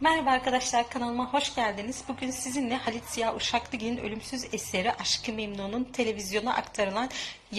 Merhaba arkadaşlar kanalıma hoş geldiniz. Bugün sizinle Halit Ziya Uşaklıgil'in ölümsüz eseri Aşkı Memnun'un televizyona aktarılan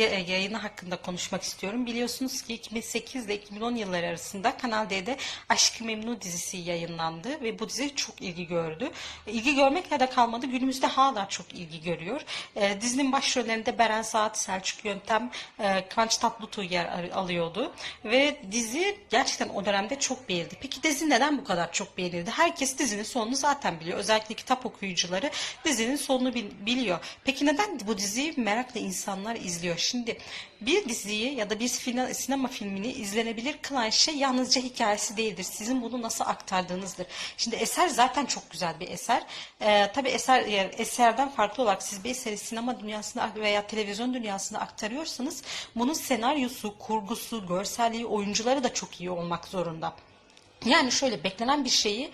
yayını hakkında konuşmak istiyorum. Biliyorsunuz ki 2008 ile 2010 yılları arasında Kanal D'de Aşkı Memnu dizisi yayınlandı ve bu dizi çok ilgi gördü. İlgi görmekle de kalmadı. Günümüzde hala çok ilgi görüyor. E, dizinin başrollerinde Beren Saat, Selçuk Yöntem, e, Kıvanç Tatlıtuğ yer alıyordu. Ve dizi gerçekten o dönemde çok beğenildi. Peki dizi neden bu kadar çok beğenildi? Herkes dizinin sonunu zaten biliyor. Özellikle kitap okuyucuları dizinin sonunu bil- biliyor. Peki neden bu diziyi merakla insanlar izliyor? Şimdi bir diziyi ya da bir sinema filmini izlenebilir kılan şey yalnızca hikayesi değildir. Sizin bunu nasıl aktardığınızdır. Şimdi eser zaten çok güzel bir eser. Ee, tabii eser yani eserden farklı olarak siz bir eseri sinema dünyasına veya televizyon dünyasına aktarıyorsanız bunun senaryosu, kurgusu, görselliği, oyuncuları da çok iyi olmak zorunda. Yani şöyle beklenen bir şeyi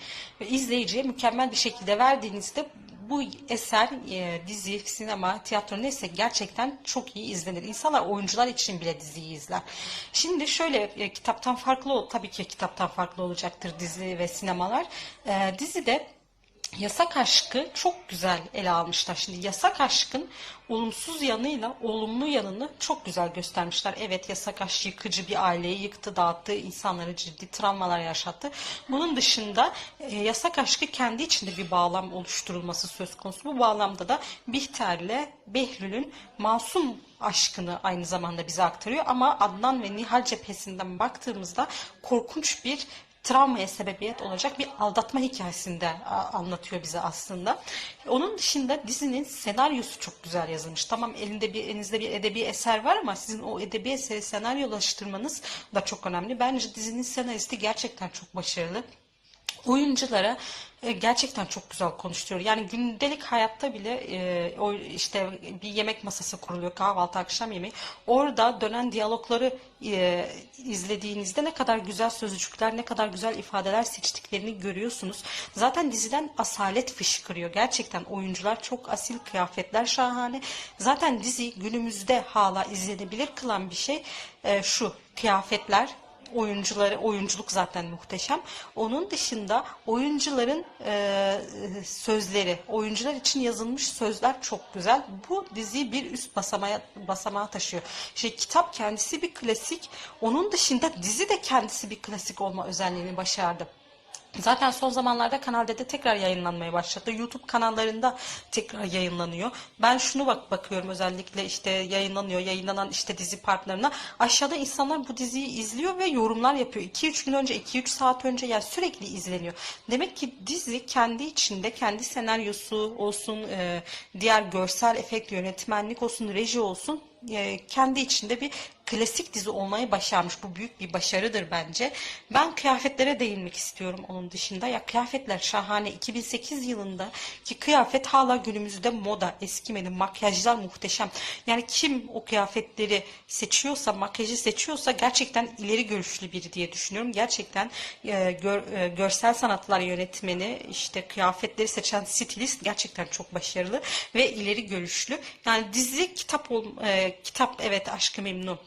izleyiciye mükemmel bir şekilde verdiğinizde bu eser, e, dizi, sinema, tiyatro neyse gerçekten çok iyi izlenir. İnsanlar oyuncular için bile diziyi izler. Şimdi şöyle e, kitaptan farklı, tabii ki kitaptan farklı olacaktır dizi ve sinemalar. E, dizide Yasak aşkı çok güzel ele almışlar. Şimdi yasak aşkın olumsuz yanıyla olumlu yanını çok güzel göstermişler. Evet yasak aşk yıkıcı bir aileyi yıktı, dağıttı, insanlara ciddi travmalar yaşattı. Bunun dışında e, yasak aşkı kendi içinde bir bağlam oluşturulması söz konusu. Bu bağlamda da Bihter'le Behlül'ün masum aşkını aynı zamanda bize aktarıyor. Ama Adnan ve Nihal cephesinden baktığımızda korkunç bir travmaya sebebiyet olacak bir aldatma hikayesinde anlatıyor bize aslında. Onun dışında dizinin senaryosu çok güzel yazılmış. Tamam elinde bir elinizde bir edebi eser var ama sizin o edebi eseri senaryolaştırmanız da çok önemli. Bence dizinin senaristi gerçekten çok başarılı oyunculara e, gerçekten çok güzel konuşturuyor. Yani gündelik hayatta bile e, o işte bir yemek masası kuruluyor kahvaltı akşam yemeği. Orada dönen diyalogları e, izlediğinizde ne kadar güzel sözcükler, ne kadar güzel ifadeler seçtiklerini görüyorsunuz. Zaten diziden asalet fışkırıyor. Gerçekten oyuncular çok asil, kıyafetler şahane. Zaten dizi günümüzde hala izlenebilir kılan bir şey şu kıyafetler oyuncuları oyunculuk zaten muhteşem. Onun dışında oyuncuların e, sözleri, oyuncular için yazılmış sözler çok güzel. Bu diziyi bir üst basamağa, basamağa taşıyor. Şey kitap kendisi bir klasik. Onun dışında dizi de kendisi bir klasik olma özelliğini başardı. Zaten son zamanlarda Kanal D'de tekrar yayınlanmaya başladı. YouTube kanallarında tekrar yayınlanıyor. Ben şunu bak bakıyorum özellikle işte yayınlanıyor, yayınlanan işte dizi partlarına. Aşağıda insanlar bu diziyi izliyor ve yorumlar yapıyor. 2-3 gün önce, 2-3 saat önce yani sürekli izleniyor. Demek ki dizi kendi içinde, kendi senaryosu olsun, e, diğer görsel efekt, yönetmenlik olsun, reji olsun e, kendi içinde bir klasik dizi olmayı başarmış. Bu büyük bir başarıdır bence. Ben kıyafetlere değinmek istiyorum onun dışında. Ya kıyafetler şahane. 2008 yılında ki kıyafet hala günümüzde moda. Eskimedi. Makyajlar muhteşem. Yani kim o kıyafetleri seçiyorsa, makyajı seçiyorsa gerçekten ileri görüşlü biri diye düşünüyorum. Gerçekten e, gör- e, görsel sanatlar yönetmeni, işte kıyafetleri seçen stilist gerçekten çok başarılı ve ileri görüşlü. Yani dizi kitap ol, e, kitap evet Aşkı Memnu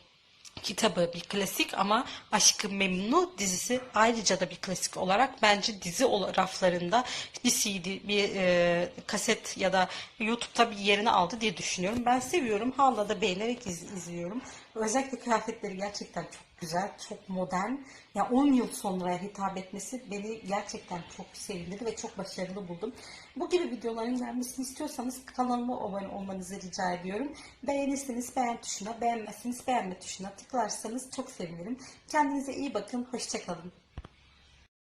kitabı bir klasik ama Aşkı Memnu dizisi ayrıca da bir klasik olarak bence dizi raflarında bir CD, bir e, kaset ya da YouTube'da bir yerini aldı diye düşünüyorum. Ben seviyorum. Hala da beğenerek iz- izliyorum. Özellikle kıyafetleri gerçekten çok güzel, çok modern. Ya 10 yıl sonraya hitap etmesi beni gerçekten çok sevindirdi ve çok başarılı buldum. Bu gibi videoların gelmesini istiyorsanız kanalıma abone olmanızı rica ediyorum. Beğenirseniz beğen tuşuna, beğenmezseniz beğenme tuşuna tıklarsanız çok sevinirim. Kendinize iyi bakın, hoşçakalın.